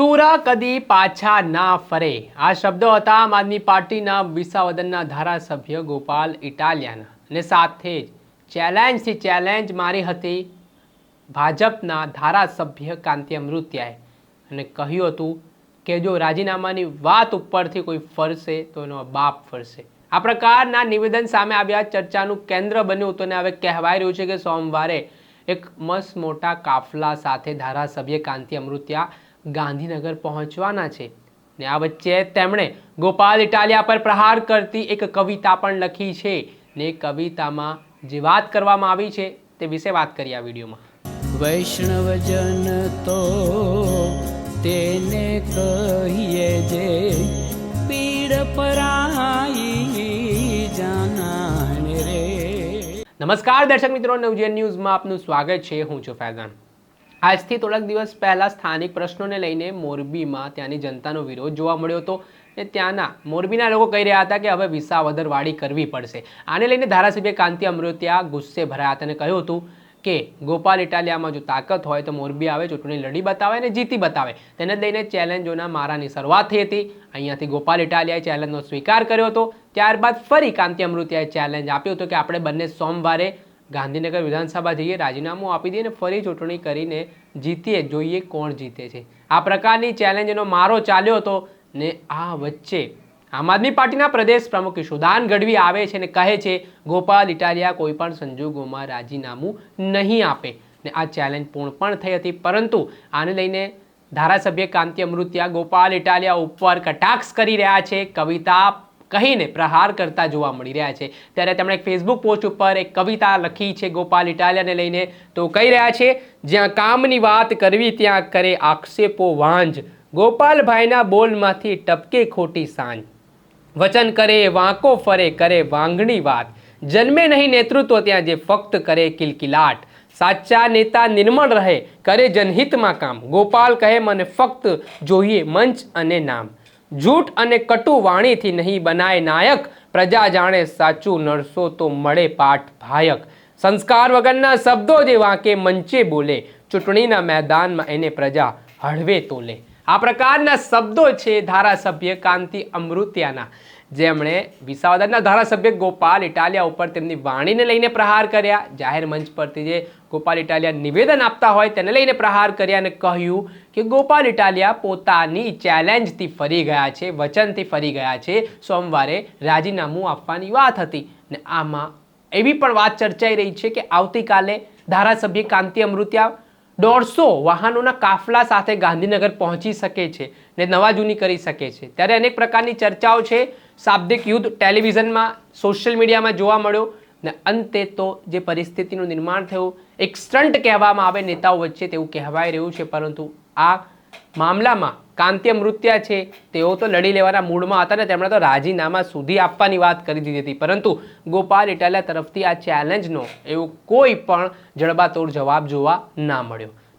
સુરા કદી પાછા ના ફરે. આ શબ્દો હતા આમ આદમી પાર્ટીના વિસાવદનના ધારાસભ્ય ગોપાલ ઇટાલિયાના. અને સાથે જ ચેલેન્જથી ચેલેન્જ મારી હતી ભાજપના ધારાસભ્ય કાંતિ અમૃત્યાએ. અને કહ્યું હતું કે જો રાજીનામાની વાત ઉપરથી કોઈ ફરશે તો એનો બાપ ફરશે. આ પ્રકારના નિવેદન સામે આવ્યા. ચર્ચાનું કેન્દ્ર બન્યું અને હવે કહેવાય રહ્યું છે કે સોમવારે એક મસ્ત મોટા કાફલા સાથે ધારાસભ્ય કાંતિ અમૃત્યા ગાંધીનગર પહોંચવાના છે. ને આ વચ્ચે તેમણે ગોપાલ ઇટાલિયા પર પ્રહાર કરતી એક કવિતા પણ લખી છે. ને કવિતામાં જે વાત કરવામાં આવી છે તે વિશે વાત કરી આ વિડીયોમાં. વૈષ્ણવજન તો તેને કહીએ જે પીડ પરાઈ જાનાને રે. નમસ્કાર દર્શક મિત્રો નવજીવન ન્યૂઝમાં આપનું સ્વાગત છે. હું છું ફૈઝાન. આજથી થોડાક દિવસ પહેલાં સ્થાનિક પ્રશ્નોને લઈને મોરબીમાં ત્યાંની જનતાનો વિરોધ જોવા મળ્યો હતો ને ત્યાંના મોરબીના લોકો કહી રહ્યા હતા કે હવે વિસાવદરવાળી કરવી પડશે. આને લઈને ધારાસભ્ય કાંતિ અમૃત્યા ગુસ્સે ભરાયા હતા અને કહ્યું હતું કે, ગોપાલ ઇટાલિયામાં જો તાકાત હોય તો મોરબી આવે, ચૂંટણી લડી બતાવે અને જીતી બતાવે. તેને લઈને ચેલેન્જોના મારાની શરૂઆત થઈ હતી. અહીંયાથી ગોપાલ ઇટાલિયાએ ચેલેન્જનો સ્વીકાર કર્યો હતો. ત્યારબાદ ફરી કાંતિ અમૃત્યાએ ચેલેન્જ આપ્યું હતું કે આપણે બંને સોમવારે ગાંધીનગર વિધાનસભા જઈએ, રાજીનામું આપી દઈએ અને ફરી ચૂંટણી કરીને જીતીએ, જોઈએ કોણ જીતે છે. આ પ્રકારની ચેલેન્જનો મારો ચાલ્યો હતો ને આ વચ્ચે આમ આદમી પાર્ટીના પ્રદેશ પ્રમુખ સુદાન ગઢવી આવે છે અને કહે છે, ગોપાલ ઇટાલિયા કોઈ પણ સંજોગોમાં રાજીનામું નહીં આપે. ને આ ચેલેન્જ પૂર્ણ પણ થઈ હતી, પરંતુ આને લઈને ધારાસભ્ય કાંતિ અમૃત્યા ગોપાલ ઇટાલિયા ઉપર કટાક્ષ કરી રહ્યા છે. કવિતા કહીને પ્રહાર કરતા જોવા મળી રહ્યા છે. ત્યારે તેમણે એક ફેસબુક પોસ્ટ ઉપર એક કવિતા લખી છે ગોપાલ ઇટાલિયાને લઈને. તો કહી રહ્યા છે, જ્યાં કામની વાત કરવી ત્યાં કરે આક્ષેપો વાંજ. ગોપાલભાઈના બોલમાંથી ટપકે ખોટી સાંજ. વચન કરે, વાંકો ફરે, કરે વાંગણી વાત. જન્મે નહીં નેતૃત્વ ત્યાં જે ફક્ત કરે કિલકિલાટ. સાચા નેતા નિર્મળ રહે, કરે જનહિતમાં કામ. ગોપાલ કહે, મને ફક્ત જોઈએ મંચ અને નામ. જૂઠ અને કટુ વાણીથી નહીં બનાય નાયક. પ્રજા જાણે સાચું નરસો તો મળે પાઠ ભાયક. સંસ્કાર વગરના શબ્દો જે વાંકે મંચે બોલે. ચૂંટણીના મેદાનમાં એને પ્રજા હળવે તોલે. આ પ્રકારના શબ્દો છે ધારાસભ્ય કાંતિ અમૃત્યાના. જેમણે વિસાવદરના ધારાસભ્ય ગોપાલ ઇટાલિયા ઉપર તેમની વાણીને લઈને પ્રહાર કર્યા. જાહેર મંચ પરથી જે ગોપાલ ઇટાલિયા નિવેદન આપતા હોય તેને લઈને પ્રહાર કર્યા અને કહ્યું કે ગોપાલ ઇટાલિયા પોતાની ચેલેન્જથી ફરી ગયા છે, વચનથી ફરી ગયા છે. સોમવારે રાજીનામું આપવાની વાત હતી ને આમાં એવી પણ વાત ચર્ચાઈ રહી છે કે આવતીકાલે ધારાસભ્ય કાંતિ અમૃત્યા દોઢસો વાહનોના કાફલા સાથે ગાંધીનગર પહોંચી શકે છે ને નવા જૂની કરી શકે છે. ત્યારે અનેક પ્રકારની ચર્ચાઓ છે. શાબ્દિક યુદ્ધ ટેલિવિઝનમાં સોશિયલ મીડિયામાં જોવા મળ્યો ને અંતે તો જે પરિસ્થિતિનું નિર્માણ થયું, એક સ્ટન્ટ કહેવામાં આવે નેતાઓ વચ્ચે તેવું કહેવાઈ રહ્યું છે, પરંતુ આ મામલામાં કાંતિ મૃત્યા છે, તેઓ તો લડી લેવાના મૂડમાં હતા ને તેમણે તો રાજીનામા સુધી આપવાની વાત કરી દીધી હતી. પરંતુ ગોપાલ ઇટાલિયા તરફથી આ ચેલેન્જનો એવો કોઈ પણ જડબાતોડ જવાબ જોવા ના મળ્યો.